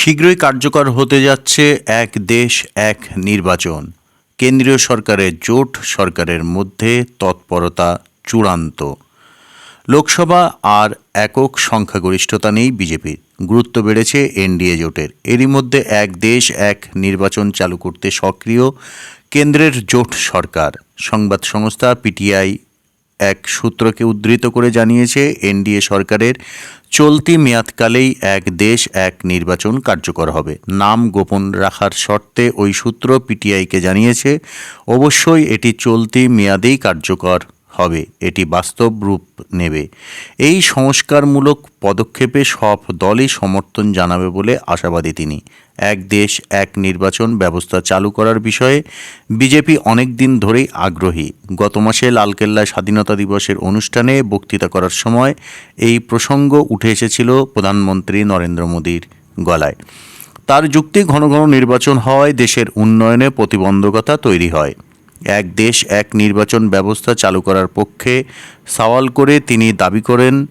শীঘ্রই কার্যকর হতে যাচ্ছে এক দেশ, এক নির্বাচন। কেন্দ্রীয় সরকারের জোট, সরকারের মধ্যে তৎপরতা চূড়ান্ত। লোকসভা আর একক সংখ্যাগরিষ্ঠতা নেই বিজেপির। গুরুত্ব বেড়েছে এনডিএ জোটের। এরই মধ্যে এক দেশ, এক নির্বাচন চালু করতে সক্রিয় কেন্দ্রের জোট সরকার। সংবাদ সংস্থা পিটিআই এক সূত্রকে উদ্ধৃত করে জানিয়েছে, এনডিএ সরকারের চলতি মেয়াদকালেই এক দেশ, এক নির্বাচন কার্যকর হবে। নাম গোপন রাখার শর্তে ওই সূত্র পিটিআইকে জানিয়েছে, অবশ্যই এটি চলতি মেয়াদেই কার্যকর। হবে, এটি বাস্তব রূপ নেবে। এই সংস্কারমূলক পদক্ষেপে সব দলই সমর্থন জানাবে বলে আশাবাদী তিনি। এক দেশ, এক নির্বাচন ব্যবস্থা চালু করার বিষয়ে বিজেপি অনেক দিন ধরেই আগ্রহী। গত মাসে লালকেল্লায় স্বাধীনতা দিবসের অনুষ্ঠানে বক্তৃতা করার সময় এই প্রসঙ্গ উঠে এসেছিল প্রধানমন্ত্রী নরেন্দ্র মোদীর গলায়। তার যুক্তি ঘন ঘন নির্বাচন হওয়ায় দেশের উন্নয়নে প্রতিবন্ধকতা তৈরি হয়। এক দেশ, এক নির্বাচন ব্যবস্থা চালু করার পক্ষে সওয়াল করে তিনি দাবি করেন,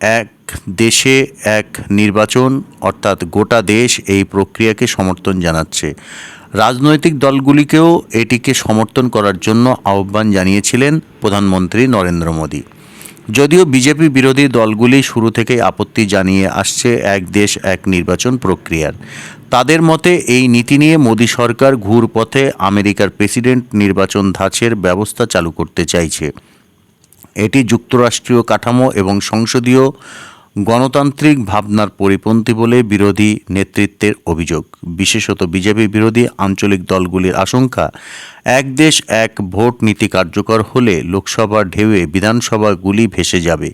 এক দেশে এক নির্বাচন, অর্থাৎ গোটা দেশ এই প্রক্রিয়াকে সমর্থন জানাচ্ছে। রাজনৈতিক দলগুলিকেও এটিকে সমর্থন করার জন্য আহ্বান জানিয়েছিলেন প্রধানমন্ত্রী নরেন্দ্র মোদী। যদিও বিজেপি বিরোধী দলগুলি শুরু থেকেই আপত্তি জানিয়ে আসছে এক দেশ, এক নির্বাচন প্রক্রিয়ার। তাদের মতে, এই নীতি নিয়ে মোদী সরকার ঘুর পথে আমেরিকার প্রেসিডেন্ট নির্বাচন ধাঁচের ব্যবস্থা চালু করতে চাইছে। এটি যুক্তরাষ্ট্রীয় কাঠামো এবং সংসদীয় গণতান্ত্রিক ভাবনার পরিপন্থী বলে বিরোধী নেতৃত্বের অভিযোগ। বিশেষত বিজেপি বিরোধী আঞ্চলিক দলগুলির আশঙ্কা, এক দেশ এক ভোট নীতি কার্যকর হলে লোকসভার ঢেউয়ে বিধানসভাগুলি ভেসে যাবে।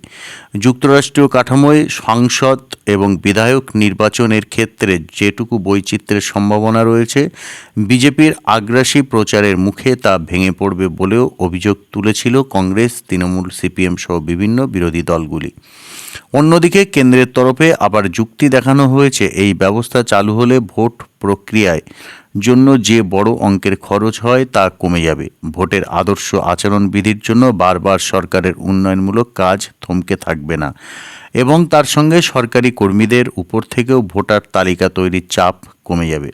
যুক্তরাষ্ট্রীয় কাঠামোয় সাংসদ এবং বিধায়ক নির্বাচনের ক্ষেত্রে যেটুকু বৈচিত্র্যের সম্ভাবনা রয়েছে, বিজেপির আগ্রাসী প্রচারের মুখে তা ভেঙে পড়বে বলেও অভিযোগ তুলেছিল কংগ্রেস, তৃণমূল, সিপিএম সহ বিভিন্ন বিরোধী দলগুলি। অন্যদিকে কেন্দ্রের তরফে আবার যুক্তি দেখানো হয়েছে, এই ব্যবস্থা চালু হলে ভোট প্রক্রিয়ায় জন্য যে বড় অঙ্কের খরচ হয় তা কমে যাবে। ভোটের আদর্শ আচরণবিধির জন্য বারবার সরকারের উন্নয়নমূলক কাজ থমকে থাকবে না এবং তার সঙ্গে সরকারি কর্মীদের উপর থেকেও ভোটার তালিকা তৈরির চাপ কমে যাবে।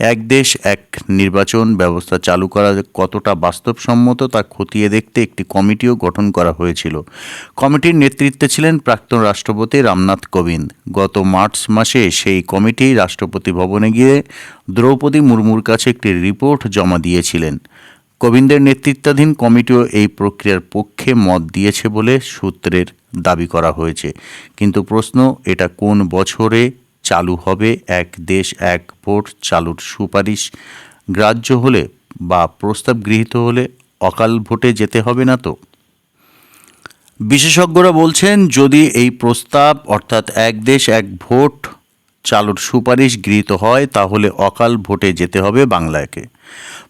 এক দেশ, এক নির্বাচন ব্যবস্থা চালু করা কতটা বাস্তবসম্মত তা খতিয়ে দেখতে একটি কমিটিও গঠন করা হয়েছিল। কমিটির নেতৃত্বে ছিলেন প্রাক্তন রাষ্ট্রপতি রামনাথ কোবিন্দ। গত মার্চ মাসে সেই কমিটি রাষ্ট্রপতি ভবনে গিয়ে দ্রৌপদী মুর্মুর কাছে একটি রিপোর্ট জমা দিয়েছিলেন। কোবিন্দের নেতৃত্বাধীন কমিটিও এই প্রক্রিয়ার পক্ষে মত দিয়েছে বলে সূত্রের দাবি করা হয়েছে। কিন্তু প্রশ্ন, এটা কোন বছরে চালু হবে। এক দেশ, এক ভোট চালুর সুপারিশ। গ্রাহ্য হলে বা প্রস্তাব গৃহীত হলে অকাল ভোটে যেতে হবে না তো? বিশেষজ্ঞরা বলছেন, যদি এই প্রস্তাব, অর্থাৎ এক দেশ, এক ভোট চালুর সুপারিশ গৃহীত হয়, তাহলে অকাল ভোটে যেতে হবে বাংলাকে।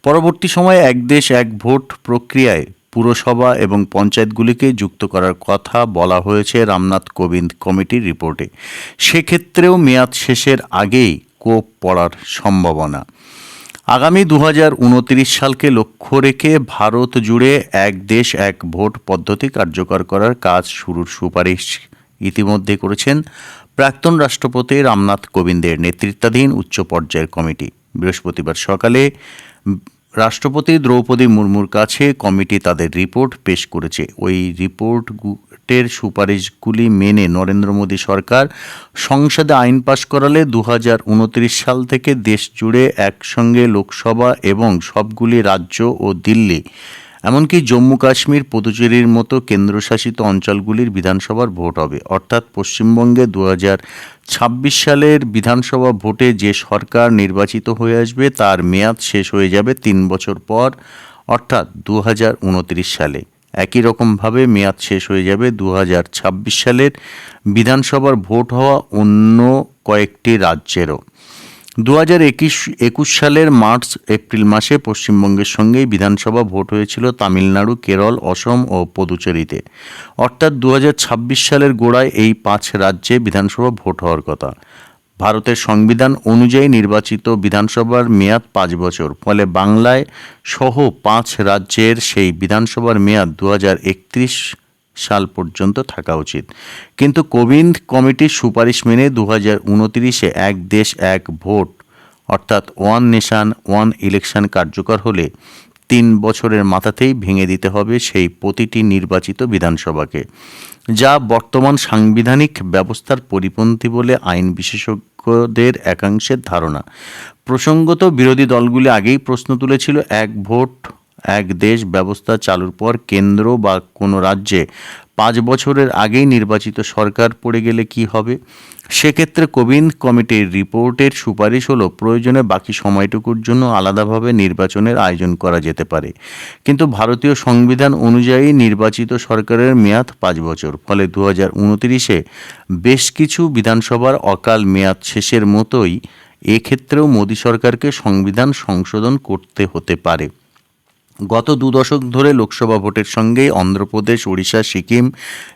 পরবর্তী সময়ে এক দেশ, এক ভোট প্রক্রিয়ায় পুরসভা এবং পঞ্চায়েতগুলিকে যুক্ত করার কথা বলা হয়েছে রামনাথ কোবিন্দ কমিটির রিপোর্টে। সেক্ষেত্রেও মেয়াদ শেষের আগেই কোপ পড়ার সম্ভাবনা। আগামী দু সালকে লক্ষ্য রেখে ভারত জুড়ে এক দেশ এক ভোট পদ্ধতি কার্যকর করার কাজ শুরুর সুপারিশ ইতিমধ্যে করেছেন প্রাক্তন রাষ্ট্রপতি রামনাথ কোবিন্দের নেতৃত্বাধীন উচ্চ পর্যায়ের কমিটি। বৃহস্পতিবার সকালে রাষ্ট্রপতি দ্রৌপদী মুর্মুর কাছে কমিটি তাদের রিপোর্ট পেশ করেছে। ওই রিপোর্ট রিপোর্টের সুপারিশগুলি মেনে নরেন্দ্র মোদী সরকার সংসদে আইন পাশ করালে দু হাজার উনত্রিশ সাল থেকে দেশ জুড়ে একসঙ্গে লোকসভা এবং সবগুলি রাজ্য ও দিল্লি এমনকি জম্মু কাশ্মীর, পুদুচেরির মতো কেন্দ্রশাসিত অঞ্চলগুলির বিধানসভার ভোট হবে। অর্থাৎ পশ্চিমবঙ্গে দু ছাব্বিশ সালের বিধানসভা ভোটে যে সরকার নির্বাচিত হয়ে আসবে, তার মেয়াদ শেষ হয়ে যাবে তিন বছর পর, অর্থাৎ দু হাজার উনত্রিশ সালে। একই রকমভাবে মেয়াদ শেষ হয়ে যাবে দু হাজার ছাব্বিশ সালের বিধানসভার ভোট হওয়া অন্য কয়েকটি রাজ্যেরও। দু হাজার একুশ সালের মার্চ, এপ্রিল মাসে পশ্চিমবঙ্গের সঙ্গেই বিধানসভা ভোট হয়েছিল তামিলনাড়ু, কেরল, অসম ও পদুচেরিতে। অর্থাৎ দু হাজার ছাব্বিশ সালের গোড়ায় এই পাঁচ রাজ্যে বিধানসভা ভোট হওয়ার কথা। ভারতের সংবিধান অনুযায়ী নির্বাচিত বিধানসভার মেয়াদ পাঁচ বছর, ফলে বাংলায় সহ পাঁচ রাজ্যের সেই বিধানসভার মেয়াদ দু হাজার একত্রিশ সাল পর্যন্ত থাকা উচিত। কিন্তু কোবিন্দ কমিটির সুপারিশ মেনে দু হাজার উনতিরিশে এক দেশ এক ভোট, অর্থাৎ ওয়ান নেশান, ওয়ান ইলেকশন কার্যকর হলে তিন বছরের মাথাতেই ভেঙে দিতে হবে সেই প্রতিটি নির্বাচিত বিধানসভাকে। যা বর্তমান সাংবিধানিক ব্যবস্থার পরিপন্থী বলে আইন বিশেষজ্ঞদের একাংশের ধারণা। প্রসঙ্গত বিরোধী দলগুলি আগেই প্রশ্ন তুলেছিল, এক ভোট এক দেশ ব্যবস্থা চালুর পর কেন্দ্র বা কোনো রাজ্যে পাঁচ বছরের আগেই নির্বাচিত সরকার পড়ে গেলে কি হবে? সেক্ষেত্রে কোবিন্দ কমিটির রিপোর্টের সুপারিশ হলো প্রয়োজনে বাকি সময়টুকুর জন্য আলাদাভাবে নির্বাচনের আয়োজন করা যেতে পারে। কিন্তু ভারতীয় সংবিধান অনুযায়ী নির্বাচিত সরকারের মেয়াদ পাঁচ বছর। ফলে দু হাজার উনতিরিশে বেশ কিছু বিধানসভার অকাল মেয়াদ শেষের মতোই এক্ষেত্রেও মোদী সরকারকে সংবিধান সংশোধন করতে হতে পারে। গত দু দশক ধরে লোকসভা ভোটের সঙ্গেই অন্ধ্রপ্রদেশ, ওড়িশা, সিকিম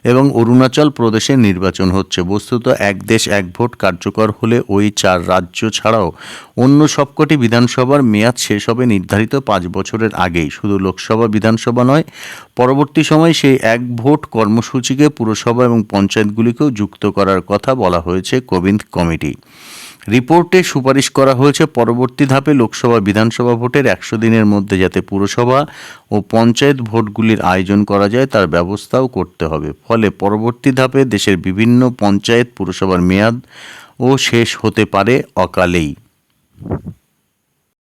এবং অরুণাচল প্রদেশের নির্বাচন হচ্ছে। বস্তুত এক দেশ এক ভোট কার্যকর হলে ওই চার রাজ্য ছাড়াও অন্য সবকটি বিধানসভার মেয়াদ শেষ হবে নির্ধারিত পাঁচ বছরের আগেই। শুধু লোকসভা বিধানসভা নয়, পরবর্তী সময় সেই এক ভোট কর্মসূচিকে পুরসভা এবং পঞ্চায়েতগুলিকেও যুক্ত করার কথা বলা হয়েছে কোবিন্দ কমিটি। রিপোর্টে সুপারিশ করা হয়েছে পরবর্তী ধাপে লোকসভা, বিধানসভা ভোটের একশো দিনের মধ্যে যাতে পুরসভা ও পঞ্চায়েত ভোটগুলির আয়োজন করা যায়, তার ব্যবস্থাও করতে হবে। ফলে পরবর্তী ধাপে দেশের বিভিন্ন পঞ্চায়েত পুরসভার মেয়াদ ও শেষ হতে পারে অকালেই।